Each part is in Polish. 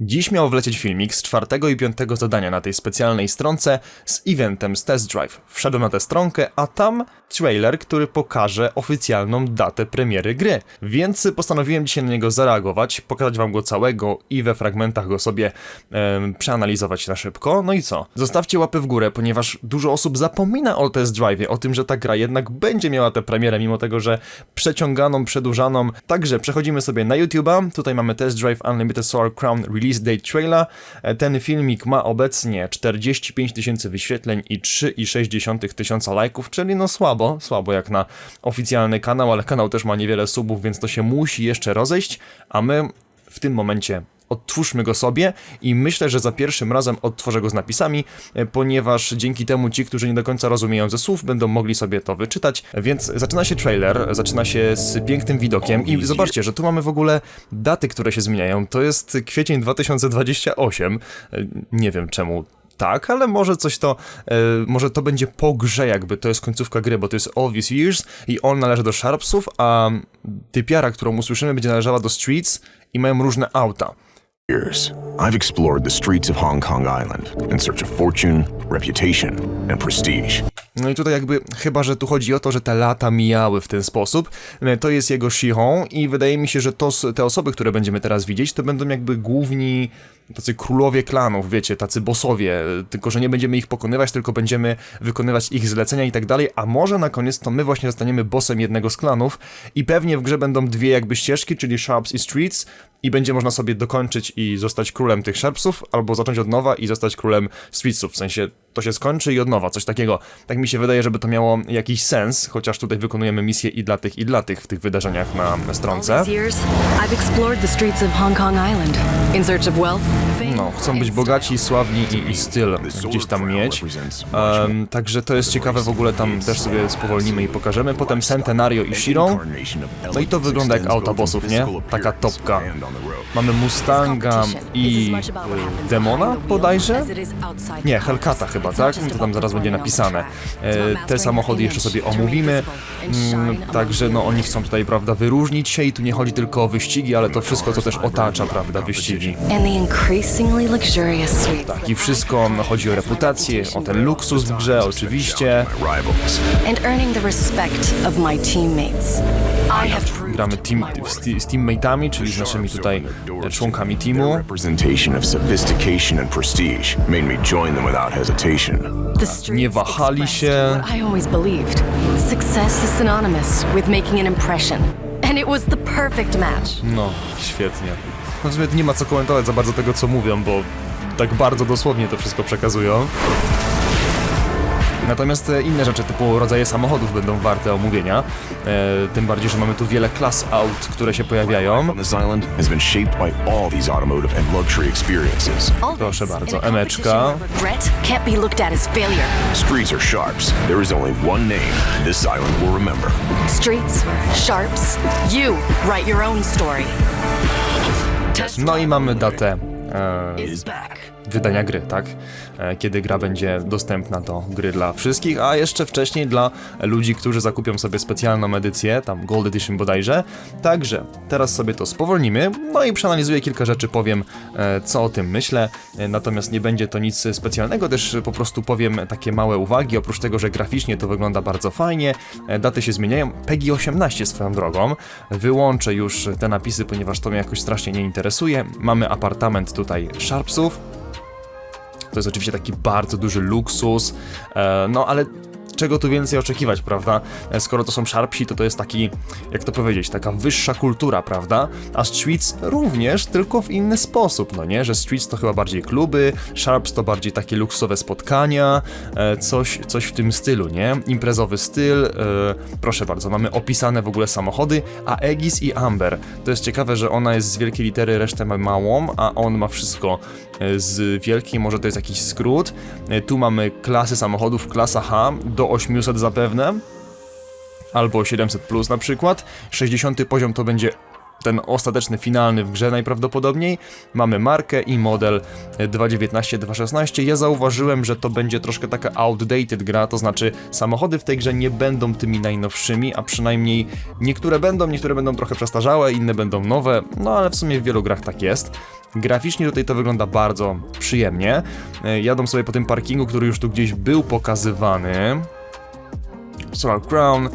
Dziś miał wlecieć filmik z czwartego i piątego zadania na tej specjalnej stronce z eventem z Test Drive. Wszedłem na tę stronkę, a tam trailer, który pokaże oficjalną datę premiery gry. Więc postanowiłem dzisiaj na niego zareagować, pokazać wam go całego i we fragmentach go sobie przeanalizować na szybko. No i co? Zostawcie łapy w górę, ponieważ dużo osób zapomina o Test Drive, o tym, że ta gra jednak będzie miała tę premierę, mimo tego, że przeciąganą, przedłużaną. Także przechodzimy sobie na YouTube'a. Tutaj mamy Test Drive Unlimited Solar Crown Release Date Trailer. Ten filmik ma obecnie 45 tysięcy wyświetleń i 3,6 tysiąca lajków, czyli no słabo, słabo jak na oficjalny kanał, ale kanał też ma niewiele subów, więc to się musi jeszcze rozejść, a my w tym momencie odtwórzmy go sobie i myślę, że za pierwszym razem odtworzę go z napisami, e, ponieważ dzięki temu ci, którzy nie do końca rozumieją ze słów, będą mogli sobie to wyczytać. Więc zaczyna się trailer, zaczyna się z pięknym widokiem i zobaczcie, że tu mamy w ogóle daty, które się zmieniają. To jest kwiecień 2028. E, Nie wiem czemu tak, ale może coś to, e, może to będzie po grze jakby, to jest końcówka gry, bo to jest All These Years i on należy do Sharpsów, a typiara, którą usłyszymy, będzie należała do Streets i mają różne auta. Years, I've explored the streets of Hong Kong Island in search of fortune, reputation, and prestige. No i tutaj jakby, chyba że tu chodzi o to, że te lata mijały w ten sposób, e, to jest jego Shihon i wydaje mi się, że to, te osoby, które będziemy teraz widzieć, to będą jakby główni tacy królowie klanów, wiecie, tacy bossowie, e, tylko że nie będziemy ich pokonywać, tylko będziemy wykonywać ich zlecenia i tak dalej, a może na koniec to my właśnie zostaniemy bossem jednego z klanów i pewnie w grze będą dwie jakby ścieżki, czyli Sharps i Streets i będzie można sobie dokończyć i zostać królem tych Sharpsów, albo zacząć od nowa i zostać królem Streetsów, w sensie to się skończy i od nowa, coś takiego. Tak mi się wydaje, żeby to miało jakiś sens, chociaż tutaj wykonujemy misje i dla tych, i dla tych w tych wydarzeniach na, stronce. No, chcą być bogaci, sławni i, i styl gdzieś tam mieć. Um, także to jest ciekawe, w ogóle tam też sobie spowolnimy i pokażemy. Potem Centenario i Shiro. No i to wygląda jak auta bossów, nie? Taka topka. Mamy Mustanga i e, Demona bodajże? Nie, Hellcata chyba, tak? To tam zaraz będzie napisane. E, te samochody jeszcze sobie omówimy. Mm, także no oni chcą tutaj, prawda, wyróżnić się i tu nie chodzi tylko o wyścigi, ale to wszystko, co też otacza, prawda, wyścigi. Tak, i wszystko no, chodzi o reputację, o ten luksus w grze, oczywiście. Rivals. And earning the respect of my teammates. I have proved Gramy team, z, z teammateami, czyli z naszymi tutaj e, członkami teamu. Representation of sophistication and prestige made me join them without hesitation. the streets Nie wahali się. What I always believed. Success is synonymous with making an impression. And it was the perfect match. No, świetnie. No nie ma co komentować za bardzo tego, co mówią, bo tak bardzo dosłownie to wszystko przekazują. Natomiast e, inne rzeczy typu rodzaje samochodów będą warte omówienia. E, tym bardziej, że mamy tu wiele klas aut, które się pojawiają. Proszę bardzo, emeczka. Streets are sharps. There is only one name this island will remember. Streets, sharps, you write your own story. No i mamy datę e, Is back. Wydania gry, tak? E, Kiedy gra będzie dostępna do gry dla wszystkich, a jeszcze wcześniej dla ludzi, którzy zakupią sobie specjalną edycję, tam Gold Edition bodajże. Także teraz sobie to spowolnimy, no i przeanalizuję kilka rzeczy, powiem e, co o tym myślę, E, natomiast nie będzie to nic specjalnego, też po prostu powiem takie małe uwagi, oprócz tego, że graficznie to wygląda bardzo fajnie, daty się zmieniają, PEGI 18 swoją drogą, wyłączę już te napisy, ponieważ to mnie jakoś strasznie nie interesuje, mamy apartament tutaj Sharpsów, to jest oczywiście taki bardzo duży luksus, e, no ale czego tu więcej oczekiwać, prawda? E, Skoro to są Sharpsi, to to jest taki, jak to powiedzieć, taka wyższa kultura, prawda? A Streets również, tylko w inny sposób, no nie? Że Streets to chyba bardziej kluby, Sharps to bardziej takie luksusowe spotkania, e, coś, coś w tym stylu, nie? Imprezowy styl, proszę bardzo, mamy opisane w ogóle samochody, a Aegis i Amber, to jest ciekawe, że ona jest z wielkiej litery, resztę ma małą, a on ma wszystko z wielkiej, może to jest jakiś skrót. E, Tu mamy klasy samochodów, klasa H do 800 zapewne, albo 700 plus na przykład. 60 poziom to będzie ten ostateczny, finalny w grze najprawdopodobniej. Mamy markę i model 2.19-2.16. Ja zauważyłem, że to będzie troszkę taka outdated gra, to znaczy samochody w tej grze nie będą tymi najnowszymi, a przynajmniej niektóre będą, niektóre będą trochę przestarzałe, inne będą nowe, no ale w sumie w wielu grach tak jest. Graficznie tutaj to wygląda bardzo przyjemnie. E, Jadą sobie po tym parkingu, który już tu gdzieś był pokazywany. Solar Crown.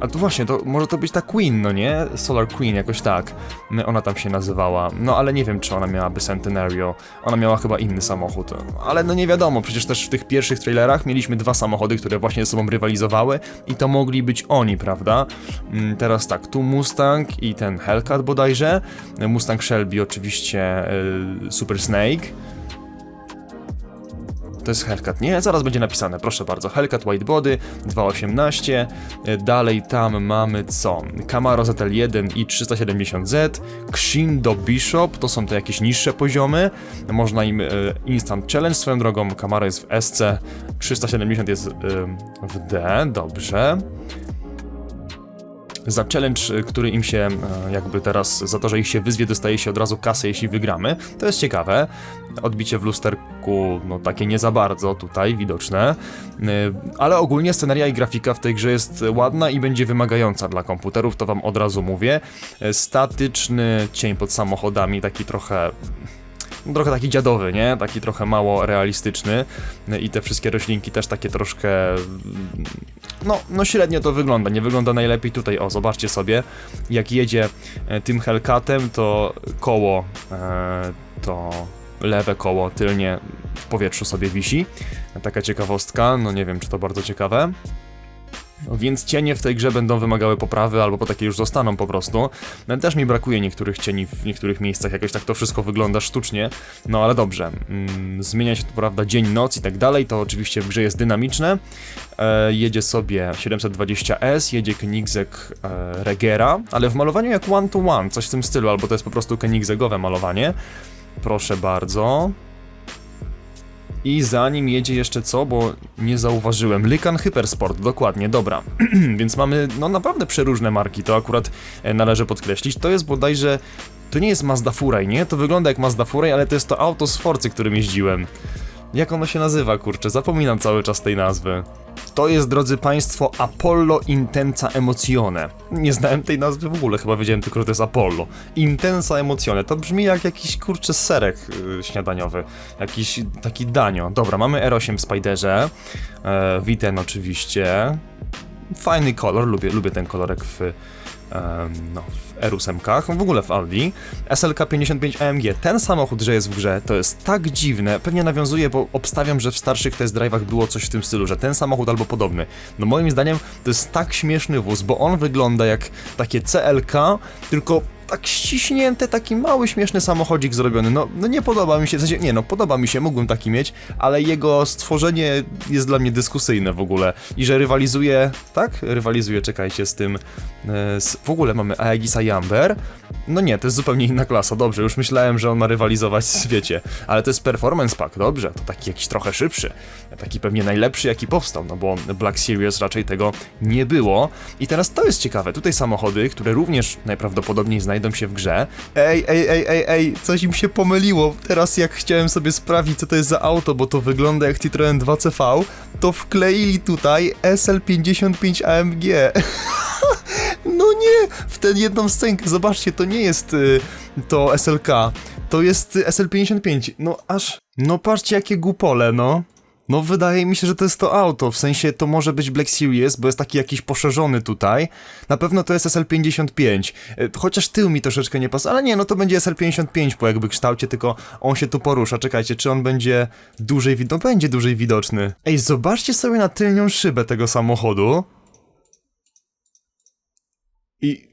A tu właśnie, to może to być ta Queen, no nie? Solar Queen, jakoś tak. My- Ona tam się nazywała. No ale nie wiem, czy ona miałaby Centenario. Ona miała chyba inny samochód. Ale no nie wiadomo, przecież też w tych pierwszych trailerach mieliśmy dwa samochody, które właśnie ze sobą rywalizowały i to mogli być oni, prawda? Mm, Teraz tak, tu Mustang i ten Hellcat bodajże. Mustang Shelby oczywiście y, Super Snake. To jest Hellcat, nie? Zaraz będzie napisane, proszę bardzo. Hellcat White Body 2.18. E, Dalej tam mamy co? Camaro ZL1 i 370Z. Kshindo Bishop, to są te jakieś niższe poziomy. Można im e, Instant Challenge swoją drogą. Camaro jest w SC, 370 jest e, w D, dobrze za challenge, y, który im się e, jakby teraz, za to, że ich się wyzwie, dostaje się od razu kasę, jeśli wygramy. To jest ciekawe. Odbicie w lusterku, no takie nie za bardzo tutaj widoczne. Y, Ale ogólnie scenaria i grafika w tej grze jest ładna i będzie wymagająca dla komputerów, to wam od razu mówię. E, Statyczny cień pod samochodami, taki trochę trochę taki dziadowy, nie? Taki trochę mało realistyczny. I te wszystkie roślinki też takie troszkę no, no średnio to wygląda, nie wygląda najlepiej tutaj, o zobaczcie sobie, jak jedzie e, tym Hellcatem, to koło, e, to lewe koło tylnie w powietrzu sobie wisi, taka ciekawostka, no nie wiem czy to bardzo ciekawe. Więc cienie w tej grze będą wymagały poprawy, albo po takie już zostaną po prostu. No, Też mi brakuje niektórych cieni w niektórych miejscach, jakoś tak to wszystko wygląda sztucznie. No ale dobrze, mm, zmienia się to prawda dzień, noc i tak dalej, to oczywiście w grze jest dynamiczne. E, jedzie sobie 720S, jedzie Koenigsegg e, Regera, ale w malowaniu jak one to one, coś w tym stylu, albo to jest po prostu Koenigsegowe malowanie. Proszę bardzo. I za nim jedzie jeszcze co, bo nie zauważyłem. Lykan Hypersport, dokładnie, dobra. Więc mamy no naprawdę przeróżne marki, to akurat e, należy podkreślić. To jest bodajże, to nie jest Mazda Furay, nie? To wygląda jak Mazda Furay, ale to jest to auto z Forcy, którym jeździłem. Jak ono się nazywa, kurczę, zapominam cały czas tej nazwy. To jest, drodzy Państwo, Apollo Intensa Emocione. Nie znałem tej nazwy w ogóle, chyba wiedziałem tylko, że to jest Apollo. Intensa Emocione, to brzmi jak jakiś, kurczę, serek yy, śniadaniowy. Jakiś taki danio. Dobra, mamy R8 w Spiderze. E, Witen oczywiście. Fajny kolor, lubię, lubię ten kolorek w, no, w R8, w ogóle w Audi. SLK 55 AMG, ten samochód, że jest w grze, to jest tak dziwne, pewnie nawiązuje, bo obstawiam, że w starszych test drive'ach było coś w tym stylu, że ten samochód albo podobny. No moim zdaniem to jest tak śmieszny wóz, bo on wygląda jak takie CLK, tylko tak ściśnięte, taki mały, śmieszny samochodzik zrobiony. No, no nie podoba mi się, w sensie, nie no, podoba mi się, mógłbym taki mieć, ale jego stworzenie jest dla mnie dyskusyjne w ogóle. I że rywalizuje, tak? Rywalizuje, czekajcie, z tym, e, z, w ogóle mamy Aegisa Jamber. No nie, to jest zupełnie inna klasa, dobrze, już myślałem, że on ma rywalizować z, wiecie, ale to jest Performance Pack, dobrze, to taki jakiś trochę szybszy, taki pewnie najlepszy, jaki powstał, no bo Black Series raczej tego nie było. I teraz to jest ciekawe, tutaj samochody, które również najprawdopodobniej znajdą się w grze. Ej, ej, ej, ej, ej, coś im się pomyliło. Teraz jak chciałem sobie sprawdzić, co to jest za auto, bo to wygląda jak Citroen 2CV, to wkleili tutaj SL55 AMG. No nie, w tę jedną scenkę, zobaczcie, to nie jest y, to SLK, to jest y, SL55, no aż, no patrzcie jakie głupole, no. No wydaje mi się, że to jest to auto, w sensie to może być Black Series, bo jest taki jakiś poszerzony tutaj. Na pewno to jest SL55, y, chociaż tył mi troszeczkę nie pasuje, ale nie, no to będzie SL55 po jakby kształcie, tylko on się tu porusza. Czekajcie, czy on będzie dłużej widoczny? No będzie dłużej widoczny. Ej, zobaczcie sobie na tylnią szybę tego samochodu. I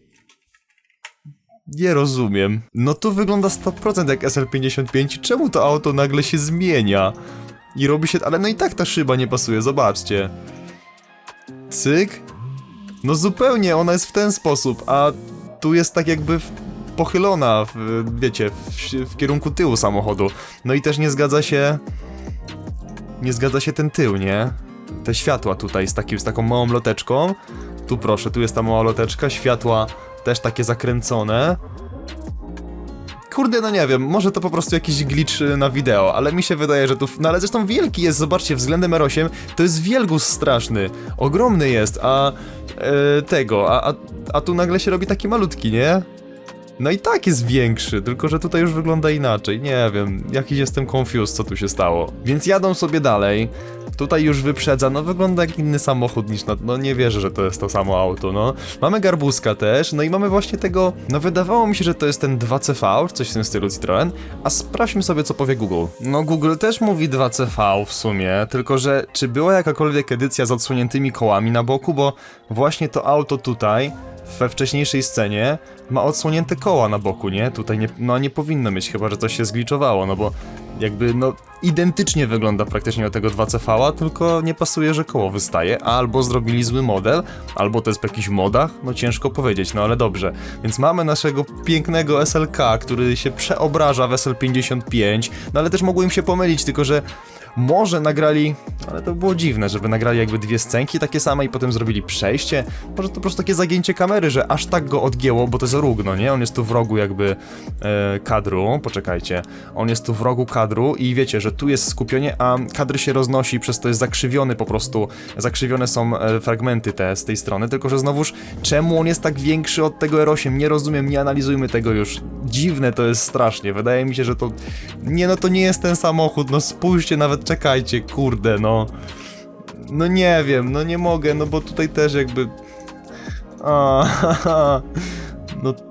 nie rozumiem. No to wygląda 100% jak SL55. Czemu to auto nagle się zmienia? I robi się. Ale no i tak ta szyba nie pasuje, zobaczcie. Cyk. No zupełnie, ona jest w ten sposób, a tu jest tak jakby pochylona, w, wiecie, w, w kierunku tyłu samochodu. No i też nie zgadza się. Nie zgadza się ten tył, nie? Te światła tutaj z, takim, z taką małą loteczką. Tu proszę, tu jest ta mała loteczka, światła też takie zakręcone. Kurde, no nie wiem, może to po prostu jakiś glitch y, na wideo, ale mi się wydaje, że tu... No ale zresztą wielki jest, zobaczcie, względem R8 to jest wielgus straszny, ogromny jest, a... E, tego, a, a, a tu nagle się robi taki malutki, nie? No i tak jest większy, tylko że tutaj już wygląda inaczej. Nie wiem, jakiś jestem confused, co tu się stało. Więc jadą sobie dalej. Tutaj już wyprzedza, no wygląda jak inny samochód niż na... No nie wierzę, że to jest to samo auto, no. Mamy garbuska też, no i mamy właśnie tego... No wydawało mi się, że to jest ten 2CV, coś w tym stylu Citroen, a sprawdźmy sobie, co powie Google. No Google też mówi 2CV w sumie, tylko że czy była jakakolwiek edycja z odsłoniętymi kołami na boku, bo właśnie to auto tutaj we wcześniejszej scenie ma odsłonięte koła na boku, nie? Tutaj nie, no nie powinno mieć, chyba że coś się zgliczowało, no bo jakby no identycznie wygląda praktycznie do tego 2CV, tylko nie pasuje, że koło wystaje, albo zrobili zły model, albo to jest w jakichś modach, no ciężko powiedzieć, no ale dobrze. Więc mamy naszego pięknego SLK, który się przeobraża w SL55, no ale też mogło im się pomylić, tylko że może nagrali, ale to było dziwne, żeby nagrali jakby dwie scenki takie same i potem zrobili przejście. Może to po prostu takie zagięcie kamery, że aż tak go odgięło, bo to jest róg, no nie? On jest tu w rogu jakby e, kadru, poczekajcie. On jest tu w rogu kadru i wiecie, że tu jest skupienie, a kadr się roznosi, przez to jest zakrzywiony po prostu. Zakrzywione są e, fragmenty te z tej strony, tylko że znowuż czemu on jest tak większy od tego R8? Nie rozumiem, nie analizujmy tego już. Dziwne to jest strasznie. Wydaje mi się, że to... Nie no, to nie jest ten samochód, no spójrzcie nawet czekajcie, kurde, no. No nie wiem, no nie mogę, no bo tutaj też jakby. A, no.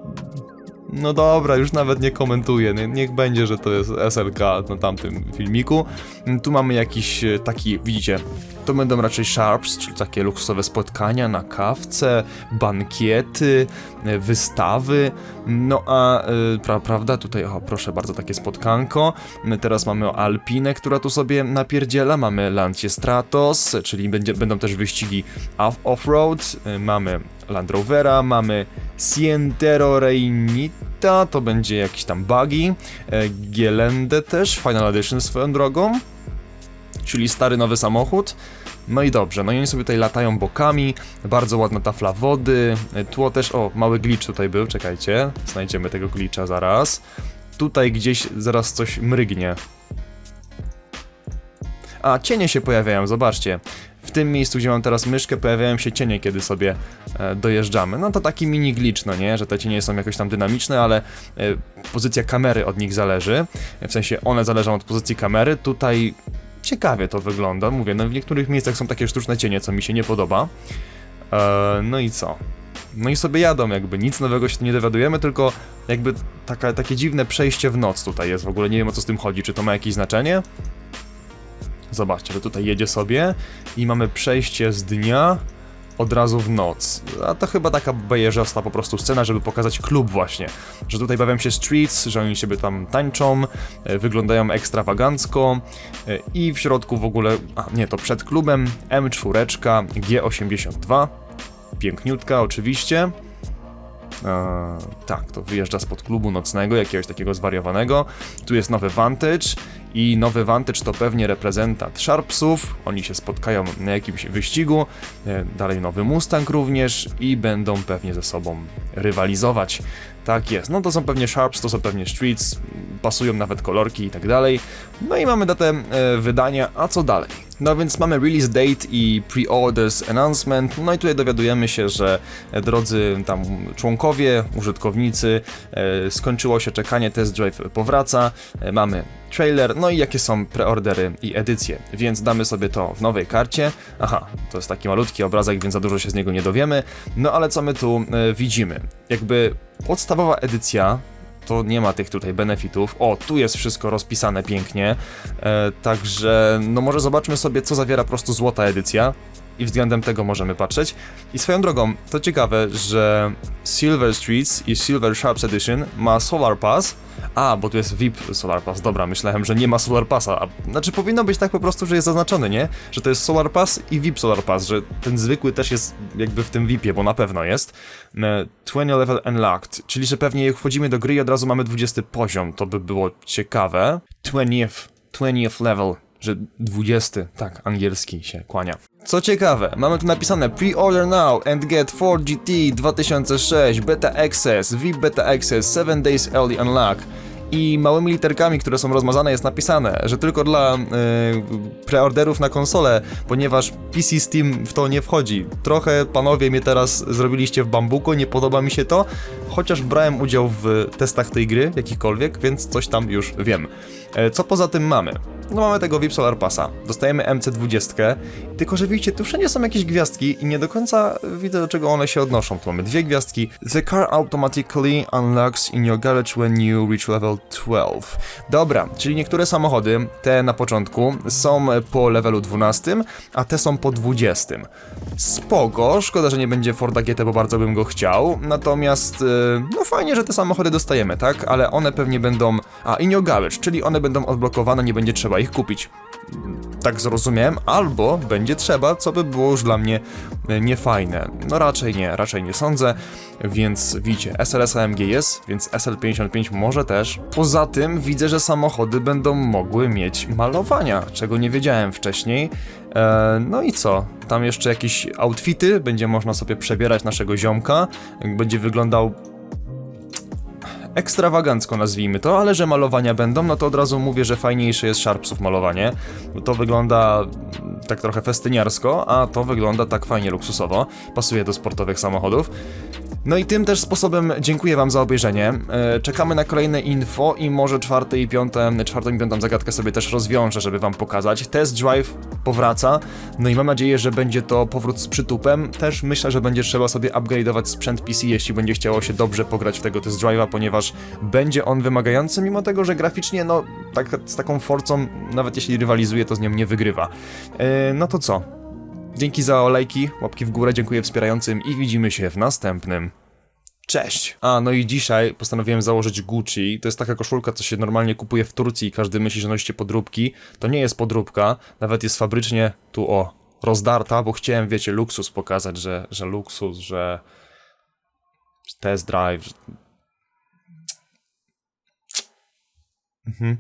No dobra, już nawet nie komentuję. Nie, niech będzie, że to jest SLK na tamtym filmiku. Tu mamy jakiś e, taki, widzicie, to będą raczej sharps, czyli takie luksusowe spotkania na kawce, bankiety, e, wystawy. No a e, pra, prawda, tutaj o proszę bardzo takie spotkanko. My teraz mamy Alpinę, która tu sobie napierdziela, mamy Lancia Stratos, czyli będzie, będą też wyścigi off- off-road, mamy Land Rovera, mamy Sientero Reinita, to będzie jakiś tam buggy, e, też, Final Edition swoją drogą, czyli stary nowy samochód. No i dobrze, no i oni sobie tutaj latają bokami, bardzo ładna tafla wody, e, tło też, o, mały glitch tutaj był, czekajcie, znajdziemy tego glitcha zaraz. Tutaj gdzieś zaraz coś mrygnie. A, cienie się pojawiają, zobaczcie. W tym miejscu, gdzie mam teraz myszkę, pojawiają się cienie, kiedy sobie e, dojeżdżamy. No to taki mini glitch, no nie, że te cienie są jakoś tam dynamiczne, ale e, pozycja kamery od nich zależy. W sensie one zależą od pozycji kamery. Tutaj ciekawie to wygląda. Mówię, no w niektórych miejscach są takie sztuczne cienie, co mi się nie podoba. E, no i co? No i sobie jadą, jakby nic nowego się nie dowiadujemy, tylko jakby taka, takie dziwne przejście w noc tutaj jest. W ogóle nie wiem o co z tym chodzi, czy to ma jakieś znaczenie? Zobaczcie, że tutaj jedzie sobie i mamy przejście z dnia od razu w noc. A to chyba taka bejeżasta po prostu scena, żeby pokazać klub właśnie. Że tutaj bawią się streets, że oni sobie tam tańczą, e, wyglądają ekstrawagancko e, i w środku w ogóle, a nie, to przed klubem M4 G82. Piękniutka oczywiście. Eee, tak, to wyjeżdża spod klubu nocnego, jakiegoś takiego zwariowanego. Tu jest nowy Vantage i nowy Vantage to pewnie reprezentant Sharpsów. Oni się spotkają na jakimś wyścigu. E, Dalej nowy Mustang również i będą pewnie ze sobą rywalizować. Tak jest. No to są pewnie Sharps, to są pewnie Streets, pasują nawet kolorki i tak dalej. No i mamy datę e, wydania, a co dalej? No więc mamy release date i pre-orders announcement, no i tutaj dowiadujemy się, że e, drodzy tam członkowie, użytkownicy, e, skończyło się czekanie, test drive powraca, e, mamy trailer, no i jakie są preordery i edycje, więc damy sobie to w nowej karcie. Aha, to jest taki malutki obrazek, więc za dużo się z niego nie dowiemy. No ale co my tu e, widzimy? Jakby podstawowa edycja to nie ma tych tutaj benefitów. O, tu jest wszystko rozpisane pięknie. E, także, no może zobaczmy sobie, co zawiera po prostu złota edycja. I względem tego możemy patrzeć. I swoją drogą, to ciekawe, że Silver Streets i Silver Sharps Edition ma Solar Pass. A, bo tu jest VIP Solar Pass. Dobra, myślałem, że nie ma Solar Passa. A, znaczy, powinno być tak po prostu, że jest zaznaczony, nie? Że to jest Solar Pass i VIP Solar Pass, że ten zwykły też jest jakby w tym VIPie, bo na pewno jest. E, 20 level unlocked, czyli że pewnie jak wchodzimy do gry i od razu mamy 20 poziom, to by było ciekawe. 20th, 20th level, że 20, tak, angielski się kłania. Co ciekawe, mamy tu napisane Pre-order now and get 4GT 2006 Beta Access, VIP Beta Access, 7 days early unlock i małymi literkami, które są rozmazane jest napisane, że tylko dla e, preorderów na konsolę, ponieważ PC Steam w to nie wchodzi. Trochę panowie mnie teraz zrobiliście w bambuko, nie podoba mi się to, chociaż brałem udział w testach tej gry, jakichkolwiek, więc coś tam już wiem. E, Co poza tym mamy? No mamy tego VIP Solar Passa, dostajemy MC20, tylko że widzicie, tu wszędzie są jakieś gwiazdki i nie do końca widzę do czego one się odnoszą. Tu mamy dwie gwiazdki. The car automatically unlocks in your garage when you reach level 12. Dobra, czyli niektóre samochody, te na początku, są po levelu 12, a te są po 20. Spoko, szkoda, że nie będzie Forda GT, bo bardzo bym go chciał, natomiast, e, no fajnie, że te samochody dostajemy, tak? Ale one pewnie będą, a your garage, czyli one będą odblokowane, nie będzie trzeba ich kupić tak zrozumiałem, albo będzie trzeba, co by było już dla mnie niefajne. No raczej nie, raczej nie sądzę, więc widzicie, SLS AMG jest, więc SL55 może też. Poza tym widzę, że samochody będą mogły mieć malowania, czego nie wiedziałem wcześniej. E, no i co? Tam jeszcze jakieś outfity, będzie można sobie przebierać naszego ziomka, będzie wyglądał ekstrawagancko nazwijmy to, ale że malowania będą, no to od razu mówię, że fajniejsze jest Sharpsów malowanie. Bo To wygląda tak trochę festyniarsko, a to wygląda tak fajnie luksusowo. Pasuje do sportowych samochodów. No i tym też sposobem dziękuję wam za obejrzenie. E, Czekamy na kolejne info i może czwarte i piąte, czwartą i piątą zagadkę sobie też rozwiążę, żeby wam pokazać. Test Drive powraca, no i mam nadzieję, że będzie to powrót z przytupem. Też myślę, że będzie trzeba sobie upgrade'ować sprzęt PC, jeśli będzie chciało się dobrze pograć w tego Test Drive'a, ponieważ będzie on wymagający, mimo tego, że graficznie, no, tak, z taką Forcą, nawet jeśli rywalizuje, to z nią nie wygrywa. E, No to co? Dzięki za lajki, łapki w górę, dziękuję wspierającym i widzimy się w następnym. Cześć! A, no i dzisiaj postanowiłem założyć Gucci. To jest taka koszulka, co się normalnie kupuje w Turcji i każdy myśli, że nosicie podróbki. To nie jest podróbka, nawet jest fabrycznie tu o, rozdarta, bo chciałem, wiecie, luksus pokazać, że, że luksus, że test drive. że- Mhm.